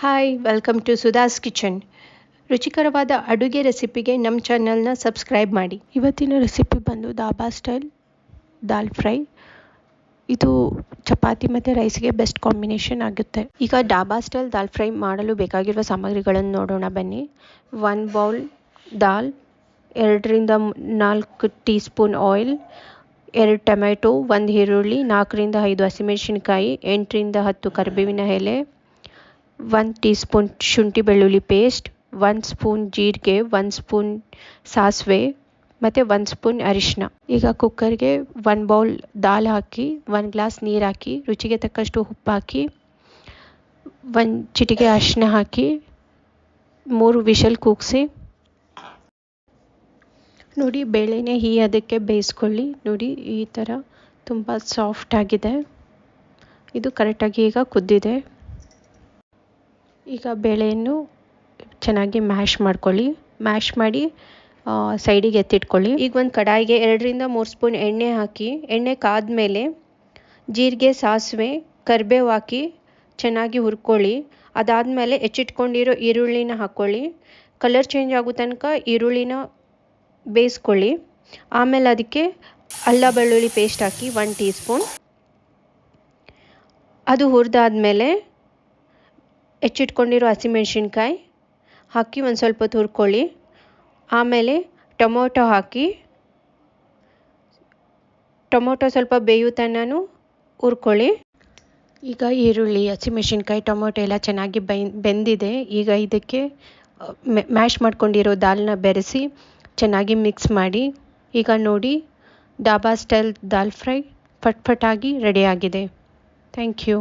Hi welcome to Sudha's kitchen ರುಚಿಕರವಾದ ಅಡುಗೆ ರೆಸಿಪಿಗೆ ನಮ್ಮ ಚಾನಲ್ನ ಸಬ್ಸ್ಕ್ರೈಬ್ ಮಾಡಿ. ಇವತ್ತಿನ ರೆಸಿಪಿ ಬಂದು ದಾಬಾ ಸ್ಟೈಲ್ ದಾಲ್ ಫ್ರೈ. ಇದು ಚಪಾತಿ ಮತ್ತು ರೈಸ್ಗೆ ಬೆಸ್ಟ್ ಕಾಂಬಿನೇಷನ್ ಆಗುತ್ತೆ. ಈಗ ಡಾಬಾ ಸ್ಟೈಲ್ ದಾಲ್ ಫ್ರೈ ಮಾಡಲು ಬೇಕಾಗಿರುವ ಸಾಮಗ್ರಿಗಳನ್ನು ನೋಡೋಣ ಬನ್ನಿ. ಒನ್ ಬೌಲ್ ದಾಲ್ ಎರಡರಿಂದ ನಾಲ್ಕು ಟೀ ಸ್ಪೂನ್ ಆಯಿಲ್ ಎರಡು ಟೊಮೆಟೊ ಒಂದು ಈರುಳ್ಳಿ ನಾಲ್ಕರಿಂದ ಐದು ಹಸಿಮೆಣಸಿನ್ಕಾಯಿ ಎಂಟರಿಂದ ಹತ್ತು ಕರಿಬೇವಿನ ಎಲೆ ಒಂದು ಟೀ ಸ್ಪೂನ್ ಶುಂಠಿ ಬೆಳ್ಳುಳ್ಳಿ ಪೇಸ್ಟ್ ಒಂದು ಸ್ಪೂನ್ ಜೀರಿಗೆ ಒಂದು ಸ್ಪೂನ್ ಸಾಸಿವೆ ಮತ್ತು ಒಂದು ಸ್ಪೂನ್ ಅರಿಶಿನ ಈಗ ಕುಕ್ಕರ್ಗೆ ಒಂದು ಬೌಲ್ ದಾಲ್ ಹಾಕಿ ಒಂದು ಗ್ಲಾಸ್ ನೀರು ಹಾಕಿ ರುಚಿಗೆ ತಕ್ಕಷ್ಟು ಉಪ್ಪು ಹಾಕಿ ಒಂದು ಚಿಟಿಕೆ ಅರಿಶಿನ ಹಾಕಿ ಮೂರು ವಿಷಲ್ ಕೂಗಿಸಿ ನೋಡಿ ಬೇಳೆನೇ ಹೀ ಅದಕ್ಕೆ ಬೇಯಿಸ್ಕೊಳ್ಳಿ ನೋಡಿ ಈ ಥರ ತುಂಬ ಸಾಫ್ಟ್ ಆಗಿದೆ ಇದು ಕರೆಕ್ಟಾಗಿ ಈಗ ಕುದ್ದಿದೆ ಈಗ ಬೇಳೆಯನ್ನು ಚೆನ್ನಾಗಿ ಮ್ಯಾಶ್ ಮಾಡ್ಕೊಳ್ಳಿ. ಮ್ಯಾಶ್ ಮಾಡಿ ಸೈಡಿಗೆ ಎತ್ತಿಟ್ಕೊಳ್ಳಿ. ಈಗ ಒಂದು ಕಡಾಯಿಗೆ ಎರಡರಿಂದ ಮೂರು ಸ್ಪೂನ್ ಎಣ್ಣೆ ಹಾಕಿ, ಎಣ್ಣೆ ಕಾದ್ಮೇಲೆ ಜೀರಿಗೆ, ಸಾಸಿವೆ, ಕರಿಬೇವು ಹಾಕಿ ಚೆನ್ನಾಗಿ ಹುರ್ಕೊಳ್ಳಿ. ಅದಾದಮೇಲೆ ಹೆಚ್ಚಿಟ್ಕೊಂಡಿರೋ ಈರುಳ್ಳಿನ ಹಾಕ್ಕೊಳ್ಳಿ ಕಲರ್ ಚೇಂಜ್ ಆಗೋ ತನಕ ಈರುಳ್ಳಿನ ಬೇಯಿಸ್ಕೊಳ್ಳಿ. ಆಮೇಲೆ ಅದಕ್ಕೆ ಅಲ್ಲ ಬೆಳ್ಳುಳ್ಳಿ ಪೇಸ್ಟ್ ಹಾಕಿ ಒನ್ ಟೀ ಸ್ಪೂನ್ ಅದು ಹುರಿದಾದ್ಮೇಲೆ ಹೆಚ್ಚಿಟ್ಕೊಂಡಿರೋ ಹಸಿಮೆಣ್ಸಿನ್ಕಾಯಿ ಹಾಕಿ ಒಂದು ಸ್ವಲ್ಪ ಹೊತ್ತು ಹುರ್ಕೊಳ್ಳಿ ಆಮೇಲೆ ಟೊಮೊಟೊ ಹಾಕಿ, ಟೊಮೊಟೊ ಸ್ವಲ್ಪ ಬೇಯೋ ತನಕ ಹುರ್ಕೊಳ್ಳಿ. ಈಗ ಈರುಳ್ಳಿ ಹಸಿಮೆಣ್ಸಿನ್ಕಾಯಿ ಟೊಮೊಟೊ ಎಲ್ಲ ಚೆನ್ನಾಗಿ ಬೆಂದಿದೆ. ಈಗ ಇದಕ್ಕೆ ಮ್ಯಾಶ್ ಮಾಡ್ಕೊಂಡಿರೋ ದಾಲ್ನ ಬೆರೆಸಿ ಚೆನ್ನಾಗಿ ಮಿಕ್ಸ್ ಮಾಡಿ, ಈಗ ನೋಡಿ ಡಾಬಾ ಸ್ಟೈಲ್ ದಾಲ್ ಫ್ರೈ ಫಟ್ ಫಟಾಗಿ ರೆಡಿಯಾಗಿದೆ ಥ್ಯಾಂಕ್ ಯು.